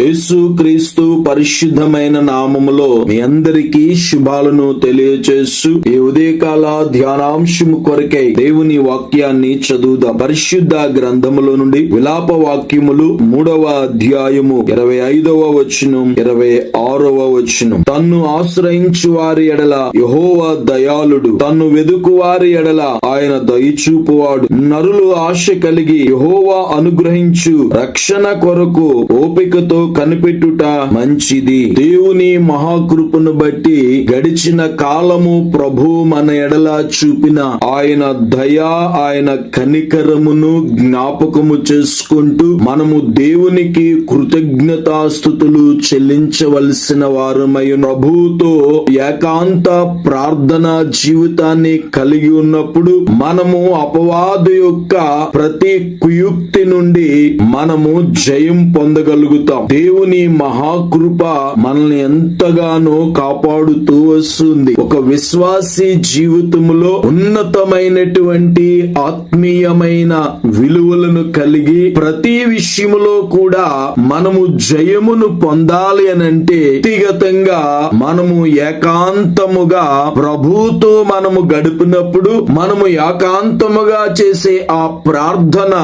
యేసుక్రీస్తు పరిశుద్ధమైన నామములో మీ అందరికీ శుభాలను తెలియచేస్తూ ఈ ఉదయకాల ధ్యానాంశము కొరకై దేవుని వాక్యాన్ని చదువుదాం. పరిశుద్ధ గ్రంథములో నుండి విలాప వాక్యములు మూడవ అధ్యాయము ఇరవై ఐదవ వచనం ఇరవై ఆరవ వచనం. తన్ను ఆశ్రయించు వారి ఎడల యహోవ దయాళుడు. తన్ను వెదుకు వారి ఎడల ఆయన దయచూపువాడు. నరులు ఆశ కలిగి యహోవా అనుగ్రహించు రక్షణ కొరకు ఓపికతో కనిపెట్టుట మంచిది. దేవుని మహాకృపను బట్టి గడిచిన కాలము ప్రభు మన ఎడల చూపిన ఆయన దయా ఆయన కనికరమును జ్ఞాపకము చేసుకుంటూ మనము దేవునికి కృతజ్ఞతాస్థుతులు చెల్లించవలసిన వారమై ప్రభువుతో ఏకాంత ప్రార్థన జీవితాన్ని కలిగి ఉన్నప్పుడు మనము అపవాదు యొక్క ప్రతి కుయుక్తి నుండి మనము జయం పొందగలుగుతాం. దేవుని మహాకృప మనల్ని ఎంతగానో కాపాడుతూ వస్తుంది. ఒక విశ్వాసి జీవితంలో ఉన్నతమైనటువంటి ఆత్మీయమైన విలువలను కలిగి ప్రతి విషయంలో కూడా మనము జయమును పొందాలి అనంటే వ్యక్తిగతంగా మనము ఏకాంతముగా ప్రభుతో మనము గడిపినప్పుడు మనము ఏకాంతముగా చేసే ఆ ప్రార్థన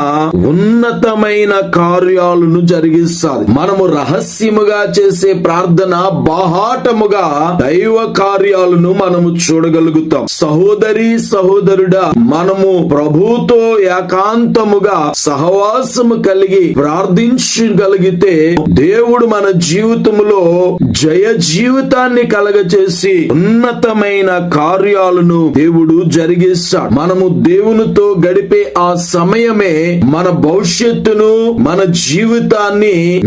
ఉన్నతమైన కార్యాలను జరిగిస్తుంది. మనము రహస్యముగా చేసే ప్రార్థన బాహాటముగా దైవ కార్యాలను మనము చూడగలుగుతాం. సహోదరి సహోదరుడా మనము ప్రభుతో ఏకాంతముగా సహవాసము కలిగి ప్రార్థించగలిగితే దేవుడు మన జీవితములో జయ జీవితాన్ని కలగచేసి ఉన్నతమైన కార్యాలను దేవుడు జరిగిస్తాడు. మనము దేవునితో గడిపే ఆ సమయమే మన భవిష్యత్తును మన జీవితాన్ని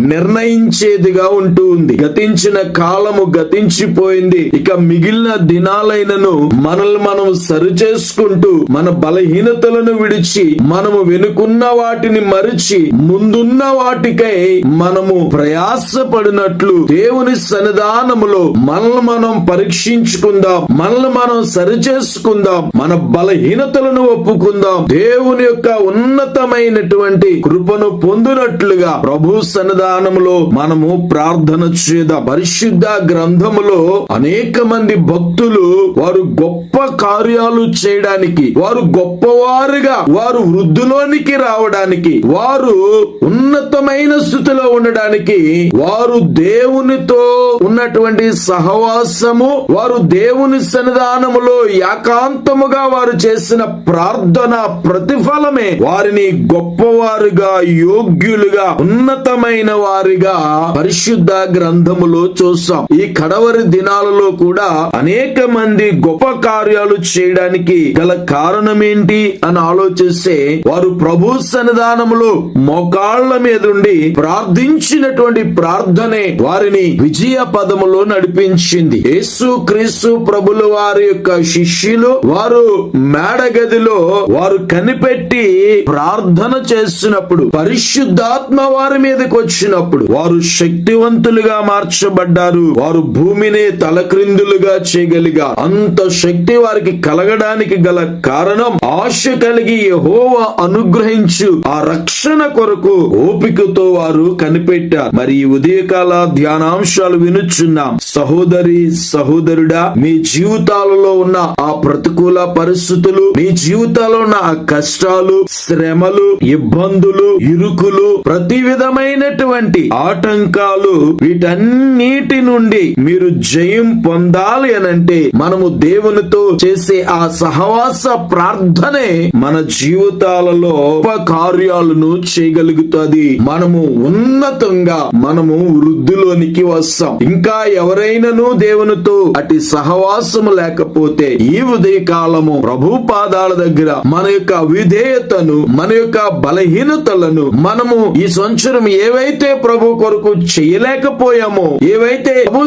నిర్ణయించేదిగా ఉంటుంది గతించిన కాలము గతించిపోయింది. ఇక మిగిలిన దినాలైనను మనల్ని మనం సరిచేసుకుంటూ మన బలహీనతలను విడిచి మనము వెనుకున్న వాటిని మరిచి ముందున్న వాటికై మనము ప్రయాసపడినట్లు దేవుని సన్నిధానములో మనల్ని మనం పరీక్షించుకుందాం మనల్ని మనం సరిచేసుకుందాం మన బలహీనతలను ఒప్పుకుందాం. దేవుని యొక్క ఉన్నతమైనటువంటి కృపను పొందినట్లుగా ప్రభు సన్నిధానములో మనము ప్రార్థన చేద్దాం పరిశుద్ధ గ్రంథములో అనేక మంది భక్తులు వారు గొప్ప కార్యాలు చేయడానికి వారు గొప్పవారుగా వారు వృద్ధులోనికి రావడానికి వారు ఉన్నతమైన స్థితిలో ఉండడానికి వారు దేవునితో ఉన్నటువంటి సహవాసము వారు దేవుని సన్నిధానములో ఏకాంతముగా వారు చేసిన ప్రార్థన ప్రతిఫలమే. వారిని గొప్పవారుగా యోగ్యులుగా ఉన్నతమైన వారిగా పరిశుద్ధ గ్రంథములో చూస్తాం. ఈ కడవరి దినాలలో కూడా అనేక మంది గొప్ప కార్యాలు చేయడానికి గల కారణం ఏంటి అని ఆలోచిస్తే వారు ప్రభు సన్నిధానములో మోకాళ్ళ మీదుండి ప్రార్థించినటువంటి ప్రార్థనే వారిని విజయ పదములో నడిపించింది. యేసు క్రీస్తు ప్రభుల వారి యొక్క శిష్యులు వారు మేడగదిలో వారు కనిపెట్టి ప్రార్థన చేస్తున్నప్పుడు పరిశుద్ధాత్మ వారి మీదకి వచ్చినప్పుడు వారు శక్తివంతులుగా మార్చబడ్డారు. వారు భూమిని తలక్రిందులుగా చేయగలిగా. అంత శక్తి వారికి కలగడానికి గల కారణం ఆశ కలిగి యహోవా అనుగ్రహించు ఆ రక్షణ కొరకు ఓపికతో వారు కనిపెట్టారు. మరి ఉదయకాల ధ్యానాంశాలు వినుచున్నాం. సహోదరి సహోదరుడా మీ జీవితాలలో ఉన్న ఆ ప్రతికూల పరిస్థితులు మీ జీవితాల్లో ఉన్న ఆ కష్టాలు శ్రమలు ఇబ్బందులు ఇరుకులు ప్రతి విధమైనటువంటి ఆటంకాలు వీటన్నిటి నుండి మీరు జయం పొందాలి అనంటే మనము దేవునితో చేసే ఆ సహవాస ప్రార్థనే మన జీవితాలలో కార్యాలను చేయగలుగుతుంది. మనము ఉన్నతంగా మనము వృద్ధిలోనికి వస్తాం. ఇంకా ఎవరైనాను దేవునితో అటు సహవాసము లేకపోతే ఈ ఉదయ కాలము ప్రభు పాదాల దగ్గర మన యొక్క విధేయతను మన యొక్క బలహీనతలను మనము ఈ సంవత్సరం ఏవైతే ప్రభు కొరకు చేయలేకపోయామో. ఏవైతే ప్రభు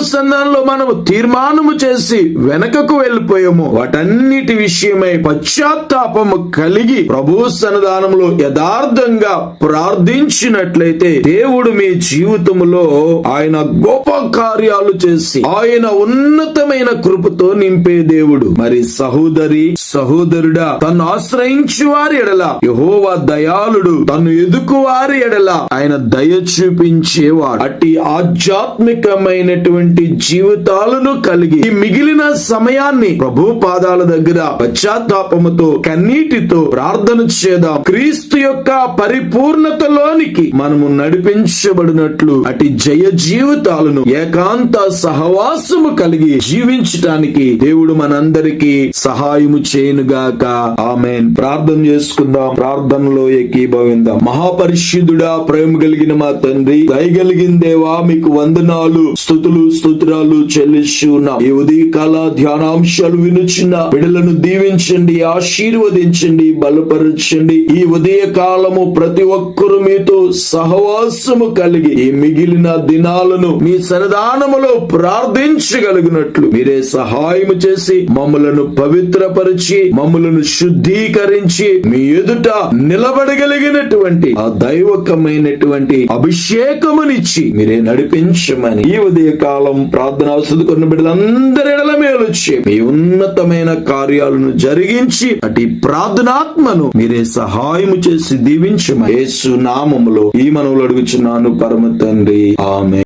మనం తీర్మానము చేసి వెనకకు వెళ్ళిపోయామో వాటన్నిటి విషయమై పశ్చాత్తాపము కలిగి ప్రభు సన్నిధానంలో యథార్థంగా ప్రార్థించినట్లయితే దేవుడు మీ జీవితంలో ఆయన గొప్ప కార్యాలు చేసి ఆయన ఉన్నతమైన కృపతో నింపే దేవుడు. మరి సహోదరి సహోదరుడా తను ఆశ్రయించు వారి ఎడల యహోవా దయాళుడు తను ఎదుకు వారి ఎడల ఆయన దయ చూపించి జీవించేవాడు అట్టి ఆధ్యాత్మికమైనటువంటి జీవితాలను కలిగి ఈ మిగిలిన సమయాన్ని ప్రభు పాదాల దగ్గర పశ్చాత్తాపముతో కన్నీటితో ప్రార్థన చేద్దాం. క్రీస్తు యొక్క పరిపూర్ణతలోనికి మనము నడిపించబడినట్లు అటు జయ జీవితాలను ఏకాంత సహవాసము కలిగి జీవించటానికి దేవుడు మనందరికీ సహాయము చేయనుగాక. ఆమెన్. ప్రార్థన చేసుకుందాం. ప్రార్థనలో ఏకీభవిందాం. మహాపరిశుద్ధుడా ప్రేమ కలిగిన మా తండ్రి దయగలిగిన మీకు వందనాలు స్థుతులు స్తోత్రాలు చెల్లిస్తున్నాం ఈ ఉదయ ధ్యానాంశాలు వినుచున్న బిడలను దీవించండి ఆశీర్వదించండి బలపరచండి. ఈ ఉదయ కాలము ప్రతి ఒక్కరు మీతో సహవాసము కలిగి ఈ మిగిలిన దినాలను మీ సన్నదానములో ప్రార్థించగలిగినట్లు. మీరే సహాయము చేసి మమ్మలను పవిత్రపరిచి మమ్మలను శుద్ధీకరించి మీ ఎదుట నిలబడగలిగినటువంటి ఆ దైవకమైనటువంటి అభిషేకం అభిషేకమునిచ్చి మీరే నడిపించమని ఈ ఉదయ కాలం ప్రార్థన అవసరం కొన్న బిడ్డలందరి ఎడల మీ ఉన్నతమైన కార్యాలను జరిగించి అటు ప్రార్థనాత్మను మీరే సహాయము చేసి దీవించమని యేసు నామములో ఈ మనవులు అడుగుచున్నాను పరమ తండ్రి. ఆమె